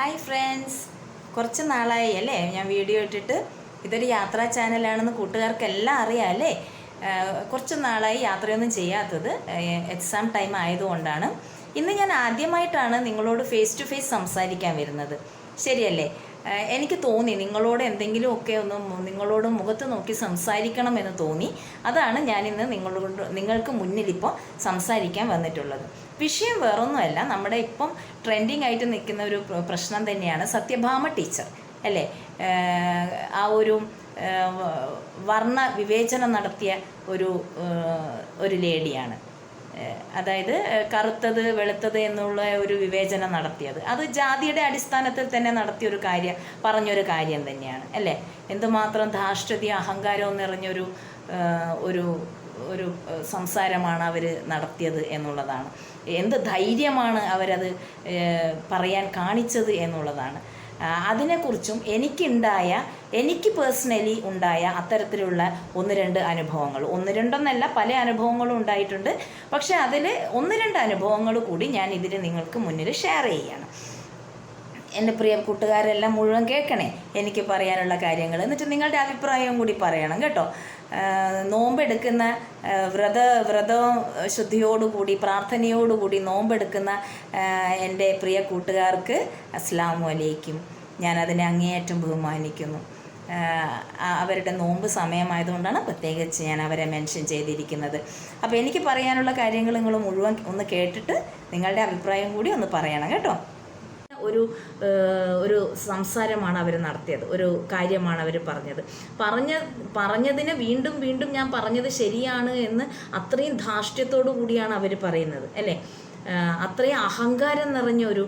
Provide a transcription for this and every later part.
Hi friends. കുറച്ച് നാളായി അല്ലേ? ഞാൻ വീഡിയോ ഇട്ടിട്ട് ഇതൊരു യാത്രാ ചാനലാണെന്ന് കൂട്ടുകാർക്കെല്ലാം അറിയാം അല്ലേ? കുറച്ച് നാളായി യാത്രയൊന്നും ചെയ്യാത്തത് എക്സാം ടൈം ആയതുകൊണ്ടാണ്. ഇന്ന് ഞാൻ ആദ്യമായിട്ടാണ് നിങ്ങളോട് ഫേസ് ടു ഫേസ് സംസാരിക്കാൻ വരുന്നത്. ശരിയല്ലേ? എനിക്ക് തോന്നി നിങ്ങളോട് എന്തെങ്കിലുമൊക്കെ ഒന്ന് നിങ്ങളോട് മുഖത്ത് നോക്കി സംസാരിക്കണം എന്ന് തോന്നി. അതാണ് ഞാനിന്ന് നിങ്ങളോട് നിങ്ങൾക്ക് മുന്നിലിപ്പോൾ സംസാരിക്കാൻ വന്നിട്ടുള്ളത്. വിഷയം വേറൊന്നുമല്ല നമ്മുടെ ഇപ്പം ട്രെൻഡിങ് ആയിട്ട് നിൽക്കുന്ന ഒരു പ്രശ്നം തന്നെയാണ് സത്യഭാമ ടീച്ചർ അല്ലേ? ആ ഒരു വർണ വിവേചനം നടത്തിയ ഒരു ഒരു ലേഡിയാണ് അതായത് കറുത്തത് വെളുത്തത് എന്നുള്ള ഒരു വിവേചനം നടത്തിയത്. അത് ജാതിയുടെ അടിസ്ഥാനത്തിൽ തന്നെ നടത്തിയൊരു കാര്യം പറഞ്ഞൊരു കാര്യം തന്നെയാണ് അല്ലേ? എന്തുമാത്രം ധാർഷ്ട്യതയും അഹങ്കാരവും നിറഞ്ഞൊരു ഒരു ഒരു സംസാരമാണ് അവർ നടത്തിയത് എന്നുള്ളതാണ്. എന്ത് ധൈര്യമാണ് അവരത് പറയാൻ കാണിച്ചത് എന്നുള്ളതാണ്. അതിനെക്കുറിച്ചും എനിക്കുണ്ടായ എനിക്ക് പേഴ്സണലി ഉണ്ടായ അത്തരത്തിലുള്ള ഒന്ന് രണ്ട് അനുഭവങ്ങൾ. ഒന്ന് രണ്ടെന്നല്ല പല അനുഭവങ്ങളും ഉണ്ടായിട്ടുണ്ട്. പക്ഷേ അതിൽ ഒന്ന് രണ്ട് അനുഭവങ്ങൾ കൂടി ഞാൻ ഇതിൽ നിങ്ങൾക്ക് മുന്നിൽ ഷെയർ ചെയ്യുകയാണ്. എന്റെ പ്രിയ കൂട്ടുകാരെല്ലാം മുഴുവൻ കേൾക്കണേ. എനിക്ക് പറയാനുള്ള കാര്യങ്ങൾ എന്നിട്ട് നിങ്ങളുടെ അഭിപ്രായവും കൂടി പറയണം കേട്ടോ. നോമ്പെടുക്കുന്ന വ്രത വ്രതവും ശുദ്ധിയോടുകൂടി പ്രാർത്ഥനയോടുകൂടി നോമ്പെടുക്കുന്ന എന്റെ പ്രിയ കൂട്ടുകാർക്ക് അസ്ലാമു അലൈക്കും. ഞാനതിനെ അങ്ങേയറ്റം ബഹുമാനിക്കുന്നു. അവരുടെ നോമ്പ് സമയമായതുകൊണ്ടാണ് പ്രത്യേകിച്ച് ഞാൻ അവരെ മെൻഷൻ ചെയ്തിരിക്കുന്നത്. അപ്പോൾ എനിക്ക് പറയാനുള്ള കാര്യങ്ങൾ നിങ്ങൾ മുഴുവൻ ഒന്ന് കേട്ടിട്ട് നിങ്ങളുടെ അഭിപ്രായം കൂടി ഒന്ന് പറയണം കേട്ടോ. ഒരു ഒരു സംസാരമാണ് അവർ നടത്തിയത്. ഒരു കാര്യമാണ് അവർ പറഞ്ഞത്. പറഞ്ഞ പറഞ്ഞതിനെ വീണ്ടും വീണ്ടും ഞാൻ പറഞ്ഞത് ശരിയാണ് എന്ന് അത്രയും ധാർഷ്ട്യത്തോടു കൂടിയാണ് അവർ പറയുന്നത് അല്ലേ? അത്രയും അഹങ്കാരം നിറഞ്ഞ ഒരു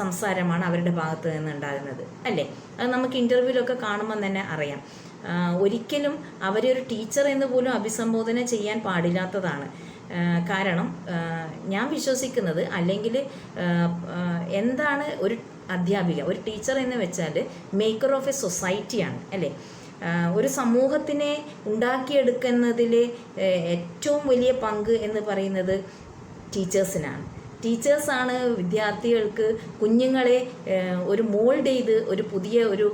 സംസാരമാണ് അവരുടെ ഭാഗത്ത് നിന്ന് ഉണ്ടാകുന്നത് അല്ലേ? അത് നമുക്ക് ഇന്റർവ്യൂവിലൊക്കെ കാണുമ്പോൾ തന്നെ അറിയാം. ഒരിക്കലും അവരെ ഒരു ടീച്ചർ എന്ന് പോലും അഭിസംബോധന ചെയ്യാൻ പാടില്ലാത്തതാണ്. കാരണം ഞാൻ വിശ്വസിക്കുന്നത് അല്ലെങ്കിൽ എന്താണ് ഒരു അധ്യാപിക ഒരു ടീച്ചർ എന്ന് വെച്ചാൽ മേക്കർ ഓഫ് എ സൊസൈറ്റിയാണ് അല്ലേ? ഒരു സമൂഹത്തിനെ ഉണ്ടാക്കിയെടുക്കുന്നതിൽ ഏറ്റവും വലിയ പങ്ക് എന്ന് പറയുന്നത് ടീച്ചേഴ്സിനാണ്. ടീച്ചേഴ്സാണ് വിദ്യാർത്ഥികൾക്ക് കുഞ്ഞുങ്ങളെ ഒരു മോൾഡ് ചെയ്ത് ഒരു പുതിയ ഒരു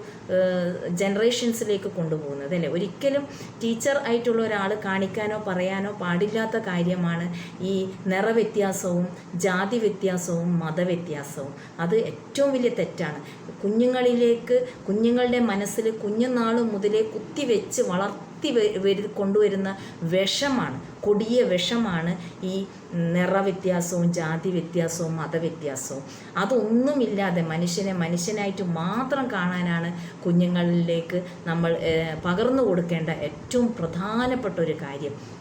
ജനറേഷൻസിലേക്ക് കൊണ്ടുപോകുന്നത് അല്ലേ? ഒരിക്കലും ടീച്ചർ ആയിട്ടുള്ള ഒരാൾ കാണിക്കാനോ പറയാനോ പാടില്ലാത്ത കാര്യമാണ് ഈ നിറവ്യത്യാസവും ജാതി വ്യത്യാസവും മതവ്യത്യാസവും. അത് ഏറ്റവും വലിയ തെറ്റാണ്. കുഞ്ഞുങ്ങളിലേക്ക് കുഞ്ഞുങ്ങളുടെ മനസ്സിൽ കുഞ്ഞുനാൾ മുതലേ കുത്തിവെച്ച് വളർത്തി വ- വരു കൊണ്ടുവരുന്ന വിഷമാണ്. കൊടിയ വിഷമാണ് ഈ നിറവ്യത്യാസവും ജാതി വ്യത്യാസവും മതവ്യത്യാസവും. അതൊന്നുമില്ലാതെ മനുഷ്യനെ മനുഷ്യനായിട്ട് മാത്രം കാണാനാണ് കുഞ്ഞുങ്ങളിലേക്ക് നമ്മൾ പകർന്നു കൊടുക്കേണ്ട ഏറ്റവും പ്രധാനപ്പെട്ട ഒരു കാര്യം.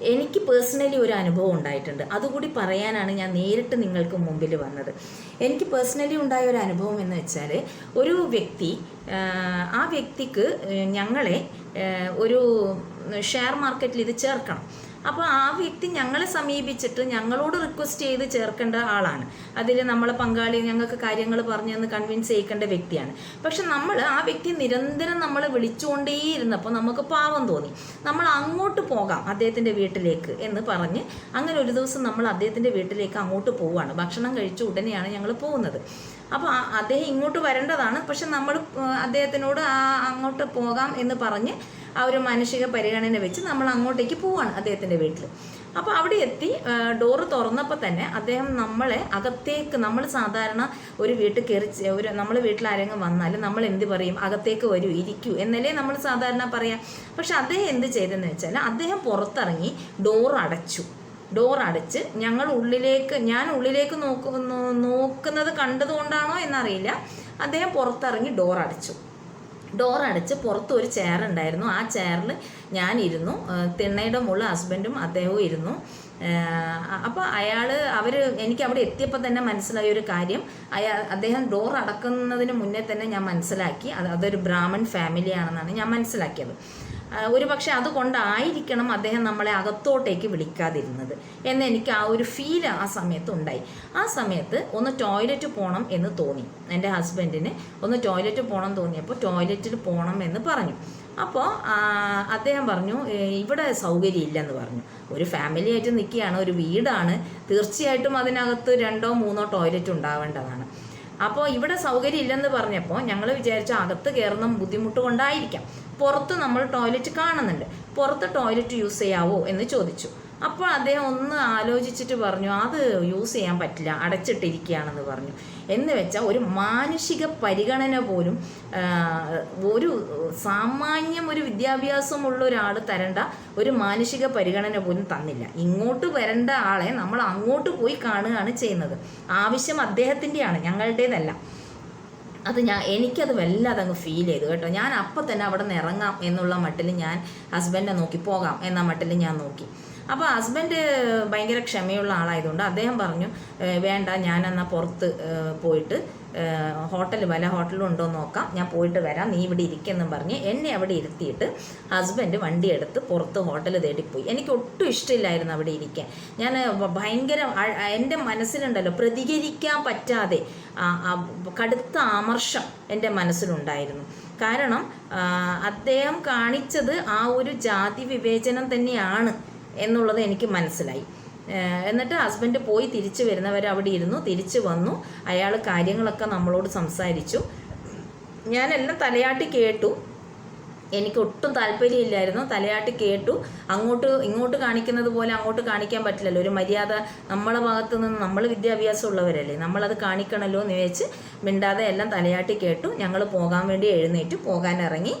എനിക്ക് പേഴ്സണലി ഒരു അനുഭവം ഉണ്ടായിട്ടുണ്ട്. അതുകൂടി പറയാനാണ് ഞാൻ നേരിട്ട് നിങ്ങൾക്ക് മുമ്പിൽ വന്നത്. എനിക്ക് പേഴ്സണലി ഉണ്ടായ ഒരു അനുഭവം എന്ന് വെച്ചാൽ ഒരു വ്യക്തി ആ, വ്യക്തിക്ക് ഞങ്ങളെ ഒരു ഷെയർ മാർക്കറ്റിൽ ഇത് ചേർക്കണം. അപ്പോൾ ആ വ്യക്തി ഞങ്ങളെ സമീപിച്ചിട്ട് ഞങ്ങളോട് റിക്വസ്റ്റ് ചെയ്ത് ചേർക്കേണ്ട ആളാണ്. അതിൽ നമ്മളെ പങ്കാളി ഞങ്ങൾക്ക് കാര്യങ്ങൾ പറഞ്ഞു തന്ന് കൺവിൻസ് ചെയ്യിക്കേണ്ട വ്യക്തിയാണ്. പക്ഷെ നമ്മൾ ആ വ്യക്തി നിരന്തരം നമ്മളെ വിളിച്ചുകൊണ്ടേയിരുന്നപ്പോൾ നമുക്ക് പാവം തോന്നി. നമ്മൾ അങ്ങോട്ട് പോകാം അദ്ദേഹത്തിന്റെ വീട്ടിലേക്ക് എന്ന് പറഞ്ഞ് അങ്ങനെ ഒരു ദിവസം നമ്മൾ അദ്ദേഹത്തിന്റെ വീട്ടിലേക്ക് അങ്ങോട്ട് പോവുകയാണ്. ഭക്ഷണം കഴിച്ച ഉടനെയാണ് ഞങ്ങൾ പോകുന്നത്. അപ്പോൾ അദ്ദേഹം ഇങ്ങോട്ട് വരേണ്ടതാണ്. പക്ഷെ നമ്മൾ അദ്ദേഹത്തിനോട് ആ അങ്ങോട്ട് പോകാം എന്ന് പറഞ്ഞ് ആ ഒരു മാനസിക പരിഗണന വെച്ച് നമ്മൾ അങ്ങോട്ടേക്ക് പോവാണ് അദ്ദേഹത്തിന്റെ വീട്ടിൽ അപ്പോൾ അവിടെ എത്തി ഡോറ് തുറന്നപ്പോൾ തന്നെ അദ്ദേഹം നമ്മളെ അകത്തേക്ക് നമ്മൾ സാധാരണ ഒരു വീട്ടിൽ കയറി ഒരു നമ്മൾ വീട്ടിൽ ആരെങ്കിലും വന്നാൽ നമ്മൾ എന്ത് പറയും? അകത്തേക്ക് വരൂ ഇരിക്കൂ എന്നല്ലേ നമ്മൾ സാധാരണ പറയാം. പക്ഷെ അദ്ദേഹം എന്ത് ചെയ്തെന്ന് വെച്ചാൽ അദ്ദേഹം പുറത്തിറങ്ങി ഡോർ അടച്ചു. ഡോർ അടച്ച് ഞങ്ങൾ ഉള്ളിലേക്ക് ഞാൻ ഉള്ളിലേക്ക് നോക്കു നോക്കുന്നത് കണ്ടതുകൊണ്ടാണോ എന്നറിയില്ല. അദ്ദേഹം പുറത്തിറങ്ങി ഡോർ അടച്ചു. ഡോർ അടച്ച് പുറത്ത് ഒരു ചെയർ ഉണ്ടായിരുന്നു. ആ ചെയറിൽ ഞാൻ ഇരുന്നു. തിണ്ണയുടെ മുകളിൽ ഹസ്ബൻഡും അദ്ദേഹവും ഇരുന്നു. അപ്പോൾ അയാൾ അവർ എനിക്ക് അവിടെ എത്തിയപ്പോൾ തന്നെ മനസ്സിലായ ഒരു കാര്യം. അയാൾ അദ്ദേഹം ഡോർ അടക്കുന്നതിന് മുന്നേ തന്നെ ഞാൻ മനസ്സിലാക്കി. അത് അതൊരു ബ്രാഹ്മൺ ഫാമിലിയാണെന്നാണ് ഞാൻ മനസ്സിലാക്കിയത്. ഒരു പക്ഷെ അതുകൊണ്ടായിരിക്കണം അദ്ദേഹം നമ്മളെ അകത്തോട്ടേക്ക് വിളിക്കാതിരുന്നത് എന്ന് എനിക്ക് ആ ഒരു ഫീൽ ആ സമയത്ത് ഉണ്ടായി. ആ സമയത്ത് ഒന്ന് ടോയ്ലറ്റ് പോകണം എന്ന് തോന്നി. എന്റെ ഹസ്ബൻഡിന് ഒന്ന് ടോയ്ലറ്റ് പോകണം തോന്നിയപ്പോൾ ടോയ്ലറ്റിൽ പോകണം എന്ന് പറഞ്ഞു. അപ്പോൾ അദ്ദേഹം പറഞ്ഞു ഇവിടെ സൗകര്യമില്ലെന്ന് പറഞ്ഞു. ഒരു ഫാമിലി ആയിട്ട് നിൽക്കുകയാണ് ഒരു വീടാണ്. തീർച്ചയായിട്ടും അതിനകത്ത് രണ്ടോ മൂന്നോ ടോയ്ലറ്റ് ഉണ്ടാവേണ്ടതാണ്. അപ്പോൾ ഇവിടെ സൗകര്യം ഇല്ലെന്ന് പറഞ്ഞപ്പോൾ ഞങ്ങൾ വിചാരിച്ച അകത്ത് കയറുന്ന ബുദ്ധിമുട്ട് കൊണ്ടായിരിക്കാം പുറത്ത് നമ്മൾ ടോയ്ലറ്റ് കാണുന്നുണ്ട്. പുറത്ത് ടോയ്ലറ്റ് യൂസ് ചെയ്യാവോ എന്ന് ചോദിച്ചു. അപ്പോൾ അദ്ദേഹം ഒന്ന് ആലോചിച്ചിട്ട് പറഞ്ഞു അത് യൂസ് ചെയ്യാൻ പറ്റില്ല അടച്ചിട്ടിരിക്കുകയാണെന്ന് പറഞ്ഞു. എന്ന് വെച്ചാൽ ഒരു മാനുഷിക പരിഗണന പോലും ഒരു സാമാന്യം ഒരു വിദ്യാഭ്യാസമുള്ള ഒരാൾ തരേണ്ട ഒരു മാനുഷിക പരിഗണന പോലും തന്നില്ല. ഇങ്ങോട്ട് വരേണ്ട ആളെ നമ്മൾ അങ്ങോട്ട് പോയി കാണുകയാണ് ചെയ്യുന്നത്. ആവശ്യം അദ്ദേഹത്തിന്റെയാണ് ഞങ്ങളുടേതല്ല. അത് ഞാൻ എനിക്കത് വല്ലാതെ അങ്ങ് ഫീൽ ചെയ്തു കേട്ടോ. ഞാൻ അപ്പം തന്നെ അവിടെ നിന്ന് ഇറങ്ങാം എന്നുള്ള മട്ടിൽ ഞാൻ ഹസ്ബൻഡിനെ നോക്കി പോകാം എന്ന മട്ടിൽ ഞാൻ നോക്കി. അപ്പോൾ ഹസ്ബൻഡ് ഭയങ്കര ക്ഷമയുള്ള ആളായതുകൊണ്ട് അദ്ദേഹം പറഞ്ഞു "ഏ, വേണ്ട ഞാൻ എന്നാൽ പുറത്ത് പോയിട്ട് ഹോട്ടൽ വല്ല ഹോട്ടലും ഉണ്ടോ നോക്കാം. ഞാൻ പോയിട്ട് വരാം നീ ഇവിടെ ഇരിക്കെന്നും പറഞ്ഞ് എന്നെ അവിടെ ഇരുത്തിയിട്ട് ഹസ്ബൻഡ് വണ്ടി എടുത്ത് പുറത്ത് ഹോട്ടൽ തേടിപ്പോയി എനിക്ക് ഒട്ടും ഇഷ്ടമില്ലായിരുന്നു അവിടെ ഇരിക്കാൻ. ഞാൻ ഭയങ്കര എന്റെ മനസ്സിലുണ്ടല്ലോ പ്രതികരിക്കാൻ പറ്റാതെ കടുത്ത ആമർഷം എന്റെ മനസ്സിലുണ്ടായിരുന്നു. കാരണം അദ്ദേഹം കാണിച്ചത് ആ ഒരു ജാതി വിവേചനം തന്നെയാണ്. എന്നുള്ളത് എനിക്ക് മനസ്സിലായി. എന്നിട്ട് ഹസ്ബൻഡ് പോയി തിരിച്ചു വരുന്നവർ അവിടെ ഇരുന്നു തിരിച്ചു വന്നു. അയാൾ കാര്യങ്ങളൊക്കെ നമ്മളോട് സംസാരിച്ചു. ഞാനെല്ലാം തലയാട്ടി കേട്ടു. എനിക്ക് ഒട്ടും താല്പര്യമില്ലായിരുന്നു. തലയാട്ടി കേട്ടു. അങ്ങോട്ട് ഇങ്ങോട്ട് കാണിക്കുന്നത് പോലെ അങ്ങോട്ട് കാണിക്കാൻ പറ്റില്ലല്ലോ. ഒരു മര്യാദ നമ്മളെ ഭാഗത്ത് നിന്ന് നമ്മൾ വിദ്യാഭ്യാസം ഉള്ളവരല്ലേ നമ്മളത് കാണിക്കണമല്ലോ എന്ന് വെച്ച് മിണ്ടാതെ എല്ലാം തലയാട്ടി കേട്ടു. ഞങ്ങൾ പോകാൻ വേണ്ടി എഴുന്നേറ്റ്. പോകാൻ ഇറങ്ങി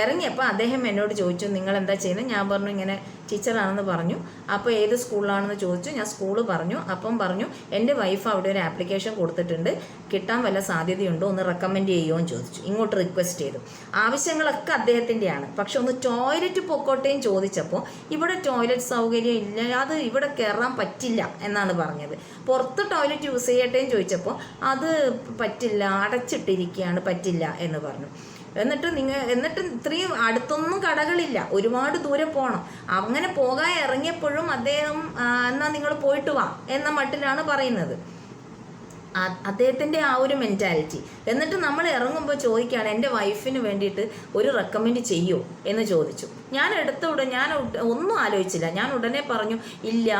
ഇറങ്ങിയപ്പോൾ അദ്ദേഹം എന്നോട് ചോദിച്ചു നിങ്ങൾ എന്താ ചെയ്യുന്നത് ഞാൻ പറഞ്ഞു ഇങ്ങനെ ടീച്ചറാണെന്ന് പറഞ്ഞു. അപ്പോൾ ഏത് സ്കൂളിലാണെന്ന് ചോദിച്ചു. ഞാൻ സ്കൂൾ പറഞ്ഞു. അപ്പം പറഞ്ഞു എന്റെ വൈഫ് അവിടെ ഒരു ആപ്ലിക്കേഷൻ കൊടുത്തിട്ടുണ്ട്. കിട്ടാൻ വല്ല സാധ്യതയുണ്ടോ? ഒന്ന് റെക്കമെൻഡ് ചെയ്യുമോ എന്ന് ചോദിച്ചു. ഇങ്ങോട്ട് റിക്വസ്റ്റ് ചെയ്തു. ആവശ്യങ്ങളൊക്കെ അദ്ദേഹത്തിന്റെയാണ്. പക്ഷെ ഒന്ന് ടോയ്ലറ്റ് പൊക്കോട്ടേയും ചോദിച്ചപ്പോൾ ഇവിടെ ടോയ്ലറ്റ് സൗകര്യം ഇല്ല. അത് ഇവിടെ കയറാൻ പറ്റില്ല എന്നാണ് പറഞ്ഞത്. പുറത്ത് ടോയ്ലറ്റ് യൂസ് ചെയ്യട്ടേയും ചോദിച്ചപ്പോൾ അത് പറ്റില്ല. അടച്ചിട്ടിരിക്കുകയാണ് പറ്റില്ല എന്ന് പറഞ്ഞു. എന്നിട്ട് നിങ്ങൾ എന്നിട്ട് ഇത്രയും അടുത്തൊന്നും കടകളില്ല. ഒരുപാട് ദൂരെ പോകണം അങ്ങനെ പോകാൻ ഇറങ്ങിയപ്പോഴും അദ്ദേഹം എന്നാൽ എന്നാ നിങ്ങൾ പോയിട്ട് വാ എന്ന മട്ടിലാണ് പറയുന്നത്. അദ്ദേഹത്തിന്റെ ആ ഒരു മെന്റാലിറ്റി എന്നിട്ട് നമ്മൾ ഇറങ്ങുമ്പോൾ ചോദിക്കുകയാണ് എന്റെ വൈഫിന് വേണ്ടിയിട്ട് ഒരു റെക്കമെൻഡ് ചെയ്യൂ? എന്ന് ചോദിച്ചു. ഞാൻ എടുത്ത ഉടനെ ഞാൻ ഒന്നും ആലോചിച്ചില്ല. ഞാൻ ഉടനെ പറഞ്ഞു ഇല്ല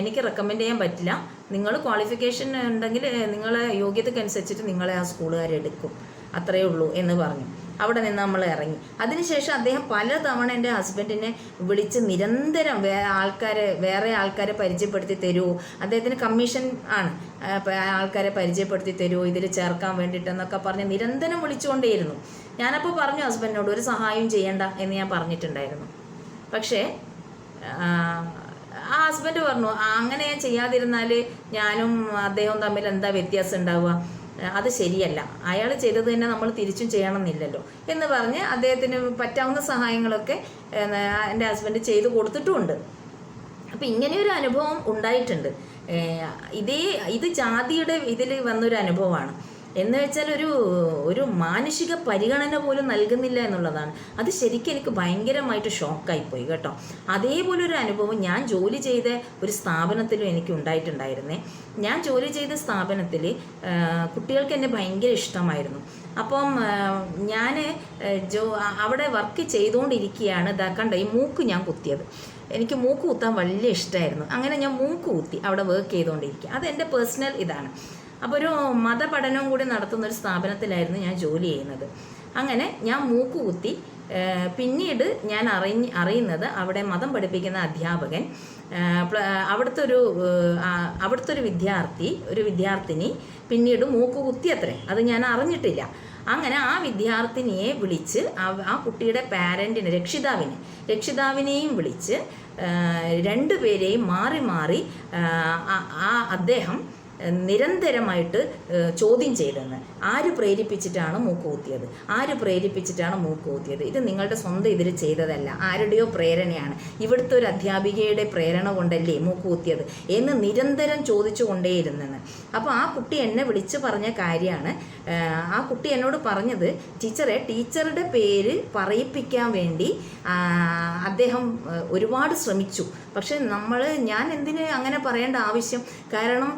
എനിക്ക് റെക്കമെൻഡ് ചെയ്യാൻ പറ്റില്ല. നിങ്ങൾ ക്വാളിഫിക്കേഷൻ ഉണ്ടെങ്കിൽ നിങ്ങളെ യോഗ്യതക്കനുസരിച്ചിട്ട് നിങ്ങളെ ആ സ്കൂളുകാരെടുക്കും അത്രയേ ഉള്ളൂ എന്ന് പറഞ്ഞു. അവിടെ നിന്ന് നമ്മൾ ഇറങ്ങി. അതിനുശേഷം അദ്ദേഹം പലതവണ എന്റെ ഹസ്ബൻഡിനെ വിളിച്ച് നിരന്തരം വേ ആൾക്കാരെ വേറെ ആൾക്കാരെ പരിചയപ്പെടുത്തി തരുമോ അദ്ദേഹത്തിന് കമ്മീഷൻ ആണ്. ആൾക്കാരെ പരിചയപ്പെടുത്തി തരുമോ ഇതിൽ ചേർക്കാൻ വേണ്ടിയിട്ടെന്നൊക്കെ പറഞ്ഞ് നിരന്തരം വിളിച്ചുകൊണ്ടേയിരുന്നു. ഞാനപ്പോൾ പറഞ്ഞു ഹസ്ബൻഡിനോട് ഒരു സഹായം ചെയ്യണ്ട എന്ന് ഞാൻ പറഞ്ഞിട്ടുണ്ടായിരുന്നു. പക്ഷേ ആ, ഹസ്ബൻഡ് പറഞ്ഞു "ആ, അങ്ങനെ ഞാൻ ചെയ്യാതിരുന്നാൽ ഞാനും അദ്ദേഹവും തമ്മിൽ എന്താ വ്യത്യാസം ഉണ്ടാവുക? അത് ശരിയല്ല. അയാൾ ചെയ്തത് തന്നെ നമ്മൾ തിരിച്ചും ചെയ്യണമെന്നില്ലല്ലോ. എന്ന് പറഞ്ഞ് അദ്ദേഹത്തിന് പറ്റാവുന്ന സഹായങ്ങളൊക്കെ എന്റെ ഹസ്ബൻഡ് ചെയ്തു കൊടുത്തിട്ടുമുണ്ട് അപ്പം ഇങ്ങനെയൊരു അനുഭവം ഉണ്ടായിട്ടുണ്ട്. ഇതേ ഇത് ജാതിയുടെ ഇതിൽ വന്നൊരു അനുഭവമാണ്. എന്ന് വെച്ചാൽ ഒരു ഒരു മാനുഷിക പരിഗണന പോലും നൽകുന്നില്ല എന്നുള്ളതാണ്. അത് ശരിക്കും എനിക്ക് ഭയങ്കരമായിട്ട് ഷോക്കായിപ്പോയി കേട്ടോ. അതേപോലെ ഒരു അനുഭവം ഞാൻ ജോലി ചെയ്ത ഒരു സ്ഥാപനത്തിലും എനിക്ക് ഉണ്ടായിട്ടുണ്ടായിരുന്നേ. ഞാൻ ജോലി ചെയ്ത സ്ഥാപനത്തിൽ കുട്ടികൾക്ക് എന്നെ ഭയങ്കര ഇഷ്ടമായിരുന്നു. അപ്പം ഞാൻ ജോ അവിടെ വർക്ക് ചെയ്തുകൊണ്ടിരിക്കുകയാണ് ഇതാ കണ്ട ഈ മൂക്ക് ഞാൻ കുത്തിയത്. എനിക്ക് മൂക്ക് കുത്താൻ വലിയ ഇഷ്ടമായിരുന്നു അങ്ങനെ ഞാൻ മൂക്ക് കുത്തി അവിടെ വർക്ക് ചെയ്തുകൊണ്ടിരിക്കുക അത് എന്റെ പേഴ്സണൽ ഇതാണ്. അപ്പോൾ ഒരു മതപഠനവും കൂടി നടത്തുന്ന ഒരു സ്ഥാപനത്തിലായിരുന്നു ഞാൻ ജോലി ചെയ്യുന്നത്. അങ്ങനെ ഞാൻ മൂക്ക് കുത്തി പിന്നീട് ഞാൻ അറിഞ്ഞ് അറിയുന്നത് അവിടെ മതം പഠിപ്പിക്കുന്ന അധ്യാപകൻ അവിടുത്തെ ഒരു അവിടുത്തെ ഒരു വിദ്യാർത്ഥി ഒരു വിദ്യാർത്ഥിനി പിന്നീട് മൂക്ക് കുത്തിയത്രേ അത് ഞാൻ അറിഞ്ഞിട്ടില്ല. അങ്ങനെ ആ വിദ്യാർത്ഥിനിയെ വിളിച്ച് ആ- കുട്ടിയുടെ പാരന്റിനെ രക്ഷിതാവിനെ രക്ഷിതാവിനെയും വിളിച്ച് രണ്ടുപേരെയും മാറി മാറി ആ അദ്ദേഹം നിരന്തരമായിട്ട് ചോദ്യം ചെയ്തെന്ന്. ആര് പ്രേരിപ്പിച്ചിട്ടാണ് മൂക്ക് കുത്തിയത്? ആര് പ്രേരിപ്പിച്ചിട്ടാണ് മൂക്ക് കുത്തിയത്? ഇത് നിങ്ങളുടെ സ്വന്തം ഇതിൽ ചെയ്തതല്ല. ആരുടെയോ പ്രേരണയാണ്. ഇവിടുത്തെ ഒരു അധ്യാപികയുടെ പ്രേരണ കൊണ്ടല്ലേ മൂക്ക് കുത്തിയത് എന്ന് നിരന്തരം ചോദിച്ചു കൊണ്ടേയിരുന്നെന്ന്. അപ്പോൾ ആ കുട്ടി എന്നെ വിളിച്ച് പറഞ്ഞ കാര്യമാണ് ആ കുട്ടി എന്നോട് പറഞ്ഞത് ടീച്ചറെ ടീച്ചറുടെ പേര് പറയിപ്പിക്കാൻ വേണ്ടി അദ്ദേഹം ഒരുപാട് ശ്രമിച്ചു. പക്ഷെ നമ്മൾ ഞാൻ എന്തിന് അങ്ങനെ പറയേണ്ട ആവശ്യം? കാരണം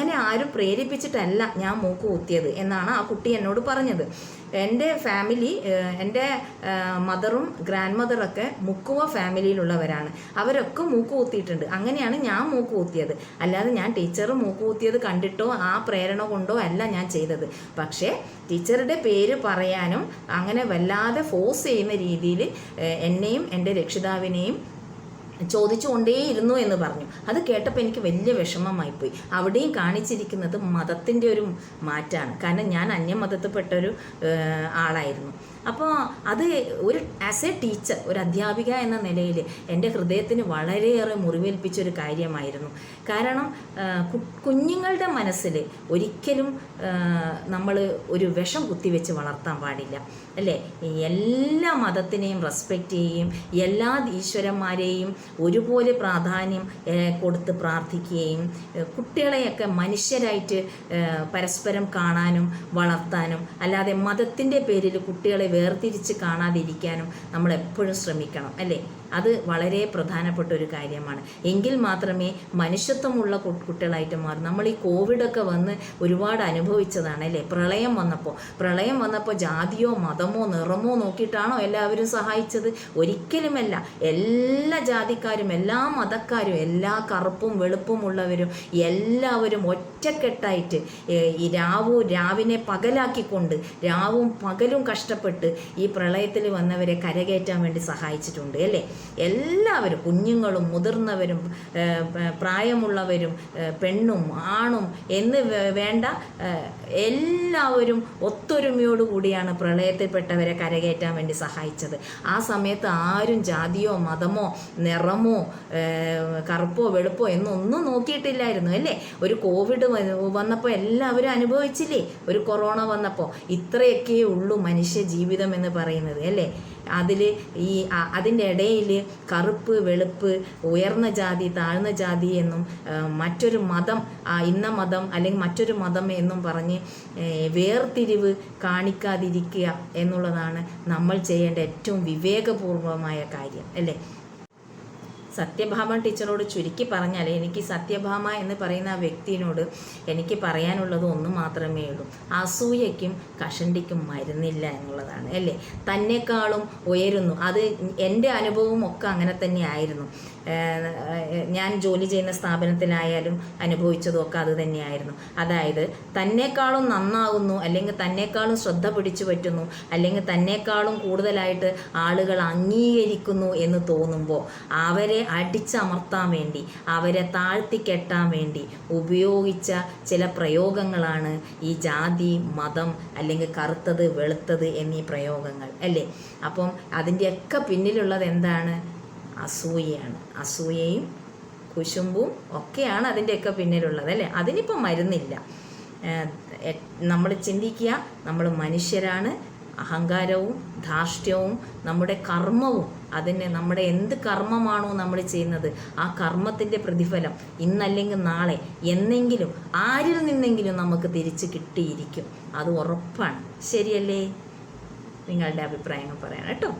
അങ്ങനെ ആരും പ്രേരിപ്പിച്ചിട്ടല്ല ഞാൻ മൂക്ക് കുത്തിയത് എന്നാണ് ആ കുട്ടി എന്നോട് പറഞ്ഞത്. എന്റെ ഫാമിലി എന്റെ മദറും ഗ്രാൻഡ് മദറൊക്കെ മുക്കുവ ഫാമിലിയിലുള്ളവരാണ് അവരൊക്കെ മൂക്ക് കുത്തിയിട്ടുണ്ട്. അങ്ങനെയാണ് ഞാൻ മൂക്ക് കുത്തിയത്. അല്ലാതെ ഞാൻ ടീച്ചർ മൂക്ക് കുത്തിയത് കണ്ടിട്ടോ ആ പ്രേരണ കൊണ്ടോ അല്ല ഞാൻ ചെയ്തത്. പക്ഷേ ടീച്ചറുടെ പേര് പറയാനും അങ്ങനെ വല്ലാതെ ഫോഴ്സ് ചെയ്യുന്ന രീതിയിൽ എന്നെയും എന്റെ രക്ഷിതാവിനെയും ചോദിച്ചുകൊണ്ടേയിരുന്നു എന്ന് പറഞ്ഞു. അത് കേട്ടപ്പോൾ എനിക്ക് വലിയ വിഷമമായിപ്പോയി. അവിടെയും കാണിച്ചിരിക്കുന്നത് മതത്തിന്റെ ഒരു മാറ്റാണ്. കാരണം ഞാൻ അന്യമതത്തിൽപ്പെട്ട ഒരു ആളായിരുന്നു. അപ്പോൾ അത് ഒരു ആസ് എ ടീച്ചർ ഒരു അധ്യാപിക എന്ന നിലയിൽ എന്റെ ഹൃദയത്തിന് വളരെയേറെ മുറിവേൽപ്പിച്ച ഒരു കാര്യമായിരുന്നു. കാരണം കുഞ്ഞുങ്ങളുടെ മനസ്സിൽ ഒരിക്കലും നമ്മൾ ഒരു വിഷം കുത്തിവെച്ച് വളർത്താൻ പാടില്ല. അല്ലേ? എല്ലാ മതത്തിനെയും റെസ്പെക്റ്റ് ചെയ്യുകയും എല്ലാ ഈശ്വരന്മാരെയും ഒരുപോലെ പ്രാധാന്യം കൊടുത്ത് പ്രാർത്ഥിക്കുകയും കുട്ടികളെയൊക്കെ മനുഷ്യരായിട്ട് പരസ്പരം കാണാനും വളർത്താനും അല്ലാതെ മതത്തിന്റെ പേരിൽ കുട്ടികളെ വേർതിരിച്ച് കാണാതിരിക്കാനും നമ്മൾ എപ്പോഴും ശ്രമിക്കണം അല്ലേ? അത് വളരെ പ്രധാനപ്പെട്ട ഒരു കാര്യമാണ്. എങ്കിൽ മാത്രമേ മനുഷ്യത്വമുള്ള കുട്ടികളായിട്ട് മാറും. നമ്മൾ ഈ കോവിഡൊക്കെ വന്ന് ഒരുപാട് അനുഭവിച്ചതാണ് അല്ലേ? പ്രളയം വന്നപ്പോൾ. പ്രളയം വന്നപ്പോൾ ജാതിയോ മതമോ നിറമോ നോക്കിയിട്ടാണോ എല്ലാവരും സഹായിച്ചത്? ഒരിക്കലുമല്ല. എല്ലാ ജാതിക്കാരും എല്ലാ മതക്കാരും എല്ലാ കറുപ്പും വെളുപ്പും ഉള്ളവരും എല്ലാവരും ഒറ്റക്കെട്ടായിട്ട് ഈ രാവു രാവിനെ പകലാക്കിക്കൊണ്ട് രാവും പകലും കഷ്ടപ്പെട്ട് ഈ പ്രളയത്തിൽ വന്നവരെ കരകയറ്റാൻ വേണ്ടി സഹായിച്ചിട്ടുണ്ട് അല്ലേ? എല്ലാവരും കുഞ്ഞുങ്ങളും മുതിർന്നവരും പ്രായമുള്ളവരും പെണ്ണും ആണും എന്ന് വേണ്ട എല്ലാവരും ഒത്തൊരുമയോട് കൂടിയാണ് പ്രളയത്തിൽപ്പെട്ടവരെ കരകയറ്റാൻ വേണ്ടി സഹായിച്ചത്. ആ സമയത്ത് ആരും ജാതിയോ മതമോ നിറമോ കറുപ്പോ വെളുപ്പോ എന്നൊന്നും നോക്കിയിട്ടില്ലായിരുന്നു അല്ലേ? ഒരു കോവിഡ് വന്നപ്പോൾ എല്ലാവരും അനുഭവിച്ചില്ലേ? ഒരു കൊറോണ വന്നപ്പോൾ ഇത്രയൊക്കെ ഉള്ളൂ മനുഷ്യ ജീവിതം എന്ന് പറയുന്നത് അല്ലേ? അതിൽ ഈ അതിന്റെ ഇടയിൽ കറുപ്പ് വെളുപ്പ് ഉയർന്ന ജാതി താഴ്ന്ന ജാതി എന്നും മറ്റൊരു മതം ഇന്ന മതം അല്ലെങ്കിൽ മറ്റൊരു മതം എന്നും പറഞ്ഞ് വേർതിരിവ് കാണിക്കാതിരിക്കുക എന്നുള്ളതാണ് നമ്മൾ ചെയ്യേണ്ട ഏറ്റവും വിവേകപൂർവമായ കാര്യം അല്ലേ? സത്യഭാമ ടീച്ചറോട് ചുരുക്കി പറഞ്ഞാൽ എനിക്ക് സത്യഭാമ എന്ന് പറയുന്ന ആ വ്യക്തിയോട് എനിക്ക് പറയാനുള്ളത് ഒന്ന് മാത്രമേ ഉള്ളൂ. അസൂയയ്ക്കും കഷണ്ടിക്കും മരുന്നില്ല എന്നുള്ളതാണ് അല്ലേ? തന്നെക്കാളും ഉയരുന്നു. അത് എന്റെ അനുഭവം ഒക്കെ അങ്ങനെ തന്നെ ആയിരുന്നു. ഞാൻ ജോലി ചെയ്യുന്ന സ്ഥാപനത്തിലായാലും അനുഭവിച്ചതും ഒക്കെ അത് തന്നെയായിരുന്നു. അതായത് തന്നെക്കാളും നന്നാകുന്നു അല്ലെങ്കിൽ തന്നെക്കാളും ശ്രദ്ധ പിടിച്ചു പറ്റുന്നു അല്ലെങ്കിൽ തന്നെക്കാളും കൂടുതലായിട്ട് ആളുകൾ അംഗീകരിക്കുന്നു എന്ന് തോന്നുമ്പോൾ അവരെ അടിച്ചമർത്താൻ വേണ്ടി അവരെ താഴ്ത്തിക്കെട്ടാൻ വേണ്ടി ഉപയോഗിച്ച ചില പ്രയോഗങ്ങളാണ് ഈ ജാതി മതം അല്ലെങ്കിൽ കറുത്തത് വെളുത്തത് എന്നീ പ്രയോഗങ്ങൾ അല്ലേ? അപ്പം അതിന്റെയൊക്കെ പിന്നിലുള്ളത് എന്താണ്? അസൂയയാണ്. അസൂയയും കുശുമ്പും ഒക്കെയാണ് അതിന്റെയൊക്കെ പിന്നിലുള്ളത് അല്ലേ? അതിനിപ്പം മരുന്നില്ല. നമ്മൾ ചിന്തിക്കുക നമ്മൾ മനുഷ്യരാണ്. അഹങ്കാരവും ധാർഷ്ട്യവും നമ്മുടെ കർമ്മവും അതിന് നമ്മുടെ എന്ത് കർമ്മമാണോ നമ്മൾ ചെയ്യുന്നത് ആ കർമ്മത്തിന്റെ പ്രതിഫലം ഇന്നല്ലെങ്കിൽ നാളെ എന്നെങ്കിലും ആരിൽ നിന്നെങ്കിലും നമുക്ക് തിരിച്ച് കിട്ടിയിരിക്കും. അത് ഉറപ്പാണ്. ശരിയല്ലേ? നിങ്ങളുടെ അഭിപ്രായങ്ങൾ പറയാം കേട്ടോ.